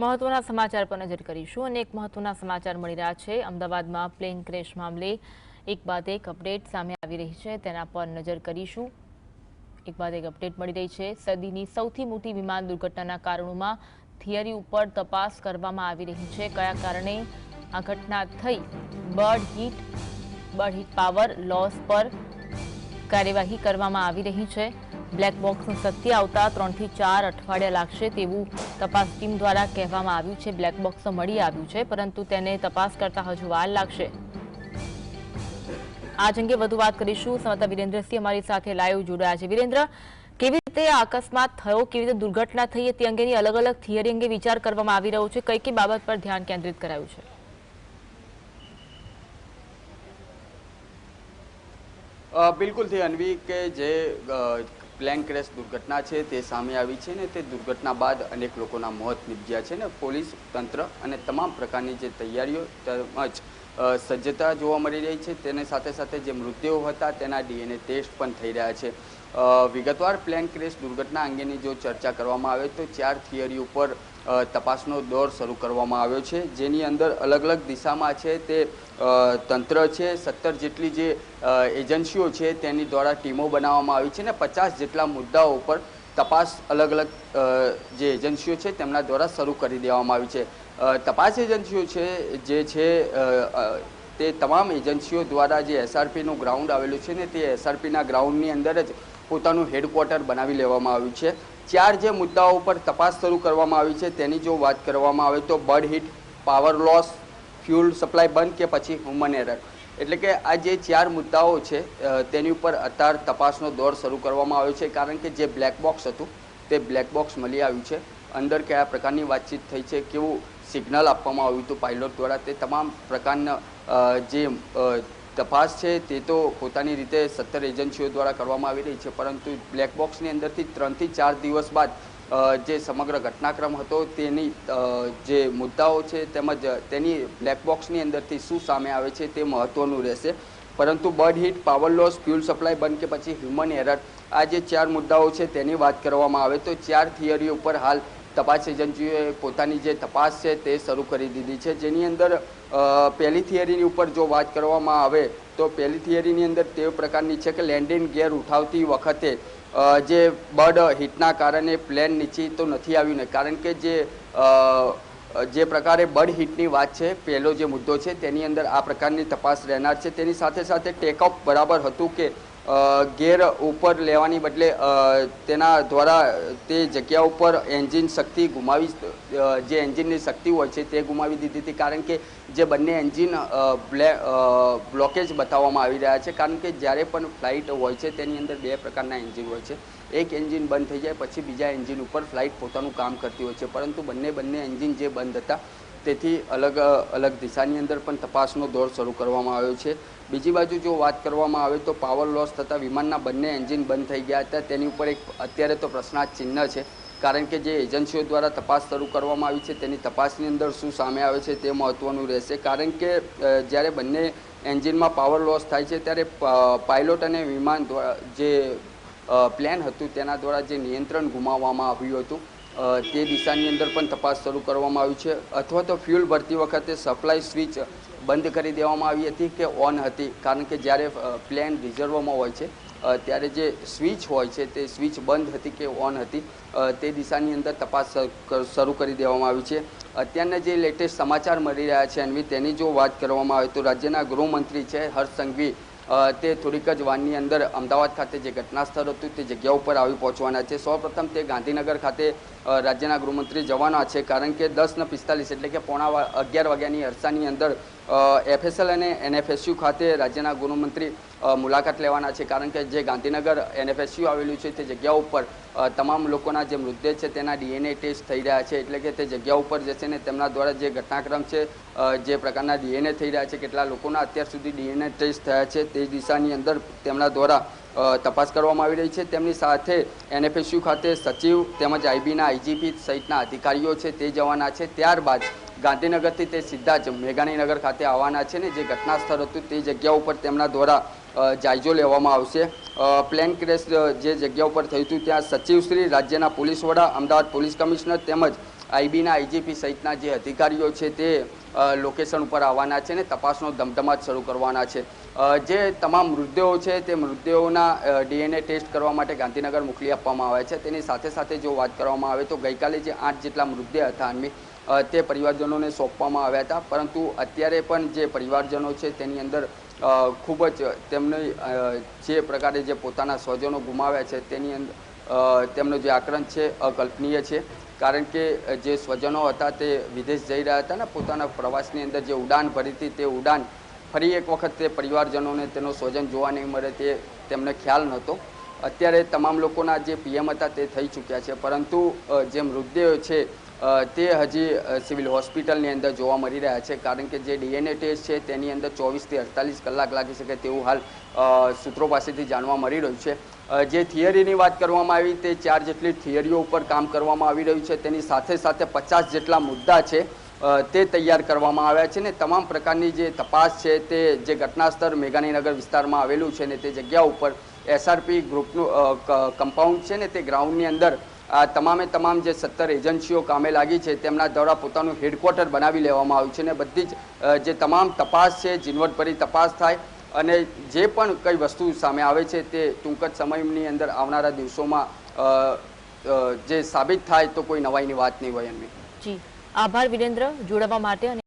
મહત્વના સમાચાર પર નજર કરીશું અને એક મહત્વના સમાચાર મળી રહ્યા છે. અમદાવાદમાં પ્લેન ક્રેશ મામલે એક બાદ એક અપડેટ સામે આવી રહી છે. તેના પર નજર કરીશું. એક બાદ એક અપડેટ મળી રહી છે. સદીની સૌથી મોટી વિમાન દુર્ઘટનાના કારણોમાં થિયરી ઉપર તપાસ કરવામાં આવી રહી છે. કયા કારણે આ ઘટના થઈ? Bird hit bird hit power loss પર કાર્યવાહી કરવામાં આવી રહી છે. બ્લેક બોક્સનું સત્ય આવતા ત્રણથી ચાર અઠવાડિયા લાગશે તેવું તપાસ ટીમ દ્વારા કહેવામાં આવ્યું છે. બ્લેક બોક્સ મળી આવ્યું છે પરંતુ તેને તપાસ કરતા હજુ વાર લાગશે. આજ અંગે વધુ વાત કરીશું. સંવાદદાતા વિરેન્દ્રસિંહ અમારી સાથે લાઈવ જોડાયા છે. વિરેન્દ્ર કેવી રીતે અકસ્માત થયો? કેવી રીતે દુર્ઘટના થઈ તે અંગેની અલગ અલગ થિયરી અંગે વિચાર કરવામાં આવી રહ્યો છે. કઈ કઈ બાબત પર ધ્યાન કેન્દ્રિત કરાયું છે? અ, બિલકુલથી અન્વી કે જે પ્લેન ક્રેશ દુર્ઘટના છે તે સામે આવી છે ને તે દુર્ઘટના બાદ અનેક લોકોના મોત નિપજ્યા છે ને પોલીસ તંત્ર અને તમામ પ્રકારની જે તૈયારીઓ તેમજ સજ્જતા જોવા મળી રહી છે. તેને સાથે સાથે જે મૃતદેહો હતા તેના ડીએનએ ટેસ્ટ પણ થઈ રહ્યા છે. વિગતવાર પ્લેન ક્રેશ દુર્ઘટના અંગેની જો ચર્ચા કરવામાં આવે તો ચાર થિયરી ઉપર તપાસનો દોર શરૂ કરવામાં આવ્યો છે. જેની અંદર અલગ અલગ દિશામાં છે તે તંત્ર છે, સત્તર જેટલી જે એજન્સીઓ છે તેની દ્વારા ટીમો બનાવવામાં આવી છે અને પચાસ જેટલા મુદ્દાઓ ઉપર તપાસ અલગ અલગ જે એજન્સીઓ છે તેમના દ્વારા શરૂ કરી દેવામાં આવી છે. તપાસ એજન્સીઓ છે, જે છે તે તમામ એજન્સીઓ દ્વારા જે એસઆરપીનું ગ્રાઉન્ડ આવેલું છે ને તે એસઆરપીના ગ્રાઉન્ડની અંદર જ પોતાનું હેડક્વાર્ટર બનાવી લેવામાં આવ્યું છે. ચાર જે મુદ્દાઓ પર તપાસ શરૂ કરવામાં આવી છે તેની જો વાત કરવામાં આવે તો bird hit power loss fuel supply બંધ કે પછી હ્યુમન એરર એટલે કે આ જે ચાર મુદ્દાઓ છે તેની ઉપર અત્યાર તપાસનો દોર શરૂ કરવામાં આવ્યો છે કારણ કે જે બ્લેક બોક્સ હતું તે બ્લેક બોક્સ મળી આવ્યું છે. અંદર કયા પ્રકારની વાતચીત થઈ છે, કેવું સિગ્નલ આપવામાં આવ્યું હતું પાયલોટ દ્વારા. તે તમામ પ્રકારના જે તપાસ છે તે તો પોતાની રીતે સત્તર એજન્સીઓ દ્વારા કરવામાં આવી રહી છે, પરંતુ બ્લેક બોક્સની અંદરથી ત્રણથી ચાર દિવસ બાદ જે સમગ્ર ઘટનાક્રમ હતો તેની જે મુદ્દાઓ છે તેમજ તેની બ્લેક બોક્સની અંદરથી શું સામે આવે છે તે મહત્ત્વનું રહેશે. પરંતુ bird hit, power loss fuel supply બંધ કે પછી હ્યુમન એરર આ જે ચાર મુદ્દાઓ છે તેની વાત કરવામાં આવે તો ચાર થિયરી ઉપર હાલ તપાસ એજન્સીઓએ પોતાની જે તપાસ છે તે શરૂ કરી દીધી છે. જેની અંદર પહેલી થિયરીની ઉપર જો વાત કરવામાં આવે, તો પહેલી થિયરીની અંદર તે પ્રકારની છે કે લેન્ડિંગ ગેર ઉઠાવતી વખતે જે બર્ડ હિટના કારણે પ્લેન નીચે તો નથી આવ્યું ને, કારણ કે જે જે પ્રકારે બર્ડ હિટની વાત છે, પહેલો જે મુદ્દો છે, તેની અંદર આ પ્રકારની તપાસ રહેનાર છે. તેની સાથે સાથે ટેકઅપ બરાબર હતું કે ગેર ઉપર લેવાની બદલે તેના દ્વારા તે જગ્યા ઉપર એન્જિન શક્તિ ગુમાવી જે એન્જિનની શક્તિ હોય છે તે ગુમાવી દીધી હતી. કારણ કે જે બંને એન્જિન બ્લે બ્લોકેજ બતાવવામાં આવી રહ્યા છે. કારણ કે જ્યારે પણ ફ્લાઇટ હોય છે તેની અંદર બે પ્રકારના એન્જિન હોય છે. એક એન્જિન બંધ થઈ જાય, પછી બીજા એન્જિન ઉપર ફ્લાઇટ પોતાનું કામ કરતી હોય છે. પરંતુ બંને બંને એન્જિન જે બંધ હતા તેથી અલગ અલગ દિશાની અંદર પણ તપાસનો દોર શરૂ કરવામાં આવ્યો છે. બીજી બાજુ જો વાત કરવામાં આવે તો પાવર લોસ થતાં વિમાનના બંને એન્જિન બંધ થઈ ગયા હતા. તેની ઉપર એક અત્યારે તો પ્રશ્નાર્થ ચિહ્ન છે. કારણ કે જે એજન્સીઓ દ્વારા તપાસ શરૂ કરવામાં આવી છે, તેની તપાસની અંદર શું સામે આવે છે તે મહત્ત્વનું રહેશે. કારણ કે જ્યારે બંને એન્જિનમાં પાવર લોસ થાય છે, ત્યારે પાયલોટ અને વિમાન દ્વારા જે પ્લેન હતું તેના દ્વારા જે નિયંત્રણ ગુમાવવામાં આવ્યું હતું. તે દિશાની અંદર પણ તપાસ શરૂ કરવામાં આવી છે. અથવા તો ફ્યુલ ભરતી વખતે સપ્લાય સ્વિચ બંધ કરી દેવામાં આવી હતી કે ઓન હતી? કારણ કે જ્યારે પ્લેન રિઝર્વમાં હોય છે ત્યારે જે સ્વિચ હોય છે, તે સ્વિચ બંધ હતી કે ઓન હતી તે દિશાની અંદર તપાસ શરૂ કરી દેવામાં આવી છે. અત્યારના જે લેટેસ્ટ સમાચાર મળી રહ્યા છે અન્વી તેની જો વાત કરવામાં આવે તો રાજ્યના ગૃહમંત્રી છે, હર્ષ સંઘવી તે થોડીક જ વારની અંદર અમદાવાદ ખાતે જે ઘટના સ્થળ હતું તે જગ્યા ઉપર આવી પહોંચવાના છે. સૌપ્રથમ તે ગાંધીનગર ખાતે રાજ્યના ગૃહમંત્રી જવાના છે કારણ કે દસ ને પિસ્તાલીસ એટલે કે પોણા અગિયાર વાગ્યાની અરસાની અંદર એફએસએલ અને એનએફએસયુ ખાતે રાજ્યના ગૃહમંત્રી મુલાકાત લેવાના છે. કારણ કે જે ગાંધીનગર એનએફએસયુ આવેલું છે તે જગ્યા ઉપર તમામ લોકોના જે મૃતદેહ છે તેના ડીએનએ ટેસ્ટ થઈ રહ્યા છે. એટલે કે તે જગ્યા ઉપર જશે ને તેમના દ્વારા જે ઘટનાક્રમ છે જે પ્રકારના ડીએનએ થઈ રહ્યા છે, કેટલા લોકોના અત્યાર સુધી ડીએનએ ટેસ્ટ થયા છે તે દિશાની અંદર તેમના દ્વારા તપાસ કરવામાં આવી રહી છે. તેમની સાથે એનએફએસયુ ખાતે સચિવ તેમજ આઈબીના આઈજીપી સહિતના અધિકારીઓ છે તે જવાના છે. ત્યારબાદ ગાંધીનગરથી તે સીધા જ મેઘાણીનગર ખાતે આવવાના છે ને જે ઘટના સ્થળ હતું તે જગ્યા ઉપર તેમના દ્વારા જાયજો લેવામાં આવશે. પ્લેન ક્રેશ જે જગ્યા ઉપર થયું હતું ત્યાં સચિવ શ્રી રાજ્યના પોલીસ વડા અમદાવાદ પોલીસ કમિશનર તેમજ આઈબીના આઈજીપી સહિતના જે અધિકારીઓ છે તે લોકેશન ઉપર આવવાના છે ને તપાસનો ધમધમાટ શરૂ કરવાના છે. જે તમામ મૃતદેહો છે તે મૃતદેહોના ડીએનએ ટેસ્ટ કરવા માટે ગાંધીનગર મોકલી આપવામાં આવ્યા છે. તેની સાથે સાથે જો વાત કરવામાં આવે તો ગઈકાલે જે આઠ જેટલા મૃતદેહ હતા અન્વી અ, તે પરિવારજનોને સોંપવામાં આવ્યા હતા. પરંતુ અત્યારે પણ જે પરિવારજનો છે તેની અંદર ખૂબ જ તેમને જે પ્રકારે જે પોતાના સ્વજનો ગુમાવ્યા છે તેની અંદર તેમનો જે આક્રંદ છે અકલ્પનીય છે. કારણ કે જે સ્વજનો હતા તે વિદેશ જઈ રહ્યા હતા ને, પોતાના પ્રવાસની અંદર જે ઉડાન ભરી હતી તે ઉડાન ફરી એક વખત તે પરિવારજનોને તેનો સ્વજન જોવા નહીં મળે તે તેમને ખ્યાલ નહોતો. અત્યારે તમામ લોકોના જે પીએમ હતા તે થઈ ચૂક્યા છે. પરંતુ જે મૃતદેહ છે તે હજી સિવિલ હોસ્પિટલની અંદર જોવા મળી રહ્યા છે. કારણ કે જે ડીએનએ ટેસ્ટ છે, તેની અંદર ચોવીસથી અડતાલીસ કલાક લાગી શકે તેવું હાલ સૂત્રો પાસેથી જાણવા મળી રહ્યું છે. જે થિયરીની વાત કરવામાં આવી, તે ચાર જેટલી થિયરીઓ ઉપર કામ કરવામાં આવી રહ્યું છે. તેની સાથે સાથે પચાસ જેટલા મુદ્દા છે તે તૈયાર કરવામાં આવ્યા છે ને તમામ પ્રકારની જે તપાસ છે, તે જે ઘટના સ્થળ મેઘાણીનગર વિસ્તારમાં આવેલું છે ને તે જગ્યા ઉપર એસઆરપી ગ્રુપનું કમ્પાઉન્ડ છે ને તે ગ્રાઉન્ડની અંદર તમામે તમામ જે સત્તર એજન્સીઓ કામે લાગી છે, તેમના દ્વારા પોતાનું હેડક્વાર્ટર બનાવી લેવામાં આવ્યું છે ને બધી જ જે તમામ તપાસ છે, ઝીણવટભરી તપાસ થાય અને જે પણ કઈ વસ્તુ સામે આવે છે તે ટૂંક જ સમયની અંદર આવનારા દિવસોમાં જે સાબિત થાય તો કોઈ નવાઈની વાત નહીં હોય એમની જી. આભાર વિરેન્દ્ર. જોડાવા માટે અને